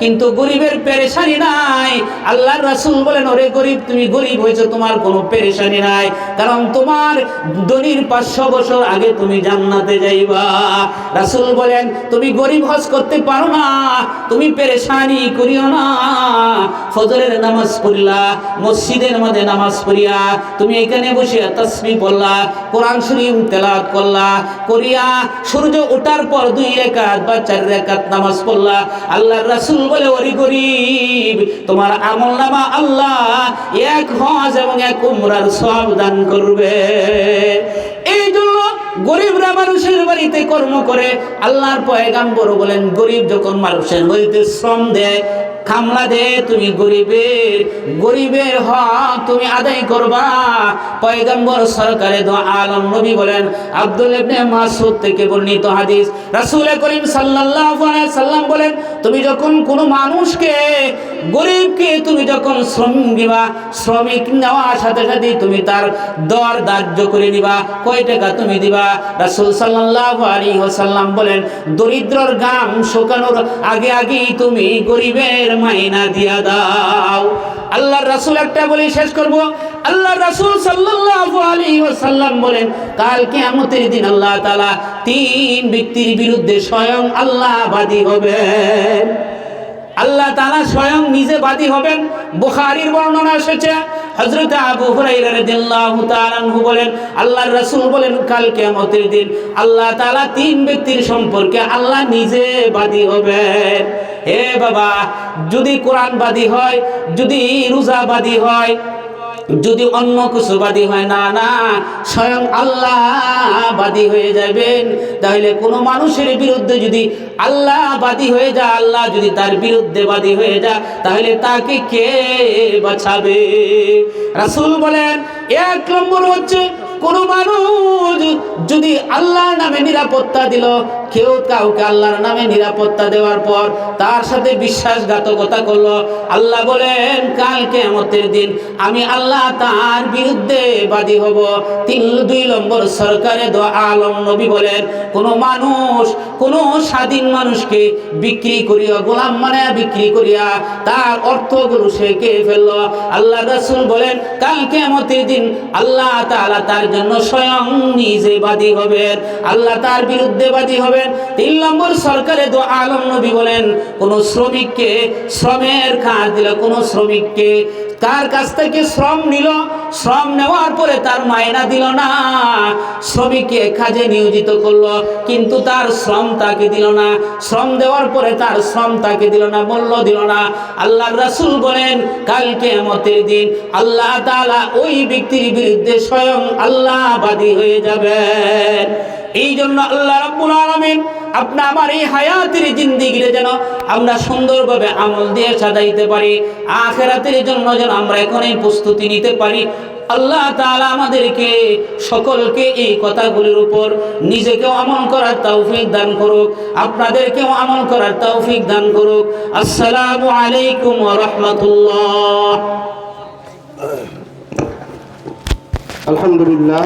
কিন্তু গরিবের পেরেশানি নাই। আল্লাহর রাসূল বলেন, ওরে গরিব, তুমি গরিব হয়েছো, তোমার কোনো পেরেশানি নাই। কারণ তোমার দনির পাঁচশো বছর আগে তুমি জান্নাতে যাইবা। রাসূল বলেন, তুমি গরিব হজ করতে পারো না, তুমি পেরেশানি করিও না। ফজরের নামাজ পড়লা, মসজিদের মধ্যে নামাজ পড়িয়া, তুমি এখানে বসে তসবি পড়লা, কোরআন শরীফ তেলাওয়াত করলা, করিয়া সূর্য ওঠার পর দুই রেখাত বা চার রেখাত নামাজ পড়লা। আল্লাহর রাসূল বলে ওরি গরিব, তোমার আমল নামা আল্লাহ এক হজ এবং এক উমরার সব দান করবে। গরিবরা মানুষের বাড়িতে কর্ম করে, আল্লাহর পয়গাম্বর বলেন, গরিব যখন মানুষের বাড়িতে শ্রম দেয়, খামলা দে, তুমি গরিবের গরিবের হক তুমি আদায় করবা। পয়গম্বর সরকারে দো আলম নবী বলেন, আব্দুল ইবনে মাসুদ থেকে বর্ণিত হাদিস। রাসূল করিম সাল্লাল্লাহু আলাইহি সাল্লাম বলেন, তুমি যখন কোনো মানুষকে গরিবকে তুমি যখন শ্রম দিবা, শ্রমিক নেওয়ার সাথে সাথে তুমি তার দর ধার্য করে দিবা কয় টাকা তুমি দিবা? রাসূল সাল্লাল্লাহু আলাইহি ওয়াসাল্লাম বলেন, দরিদ্রর গাম শুকানোর আগে আগেই তুমি গরিবের মাইনা দিয়া দাও। আল্লাহর রাসূল একটা বলে শেষ করব। আল্লাহর রাসূল সাল্লাল্লাহু আলাইহি ওয়াসাল্লাম বলেন, কাল কিয়ামতের দিন আল্লাহ তাআলা তিন ব্যক্তির বিরুদ্ধে স্বয়ং আল্লাহ বাদী হবেন। আল্লাহ তালা স্বয়ং নিজে বাদী হবেন। বুখারির বর্ণনা এসেছে হজরত আবু আনহু বলেন, আল্লাহর রাসূল বলেন, কাল কিয়ামতের দিন আল্লাহ তাআলা তিন ব্যক্তির সম্পর্কে আল্লাহ নিজে বাদী হবেন। হে বাবা, যদি কোরআন বাদী হয়, যদি রোজা বাদী হয় যদি অন্য কিছু বাদী হয়, না না, স্বয়ং আল্লাহ বাদী হয়ে যাবেন তাহলে কোনো মানুষের বিরুদ্ধে যদি আল্লাহ বাদী হয়ে যা আল্লাহ যদি তার বিরুদ্ধে বাদী হয়ে যা তাহলে তাকে কে বাঁচাবে রাসূল বলেন, এক নম্বর হচ্ছে কোন মানুষ যদি আল্লাহর নামে নিরাপত্তা দিল, কেউ কাউকে আল্লাহর নামে নিরাপত্তা দেওয়ার পর তার সাথে বিশ্বাসঘাতকতা করল। আল্লাহ বলেন, কাল কেমতের দিন আমি আল্লাহ তার বিরুদ্ধে বাদী হব। তিন, দুই নম্বর সরকারে দো আলম নবী বলেন, কোন মানুষ, কোন স্বাধীন মানুষকে বিক্রি করিয়া, গোলাম মানে বিক্রি করিয়া তার অর্থগুলো সে কে ফেলল। আল্লাহ রাসূল বলেন, কাল কেমতের দিন আল্লাহ তাআলা তার জন্য স্বয়ং নিজে বাদী হবেন। আল্লাহ তার বিরুদ্ধে বাদী হবেন। তিন নম্বর সরকারে দো আলম নবী বলেন, কোন শ্রমিককে শ্রমের কাজ দিল, কোন শ্রমিককে কার কাছ থেকে শ্রম নিল, শ্রম নেওয়ার পরে তার মায়না দিল না, শ্রমিককে কাজে নিয়োজিত করল, কিন্তু তার শ্রম তাকে দিল না, শ্রম দেওয়ার পরে তার শ্রম তাকে দিল না, মূল্য দিল না। আল্লাহ রাসূল বলেন কালকে মতের দিন আল্লাহ তাআলা ওই ব্যক্তির বিরুদ্ধে স্বয়ং আল্লাহ বাদী হয়ে যাবেন। এই জন্য আল্লাহ রাব্বুল আলামিন, আপনি আমার এই হায়াতের জিন্দিগিরে যেন আমরা সুন্দরভাবে আমল দিয়ে সাজাইতে পারি, আখেরাতের জন্য যেন আমরা এখনই প্রস্তুতি নিতে পারি। আল্লাহ তাআলা আমাদেরকে, সকলকে এই কথাগুলির উপর নিজেকেও আমল করার তৌফিক দান করুক, আপনাদেরকেও আমল করার তৌফিক দান করুক। আসসালামু আলাইকুম রাহমাতুল্লাহ। আলহামদুলিল্লাহ।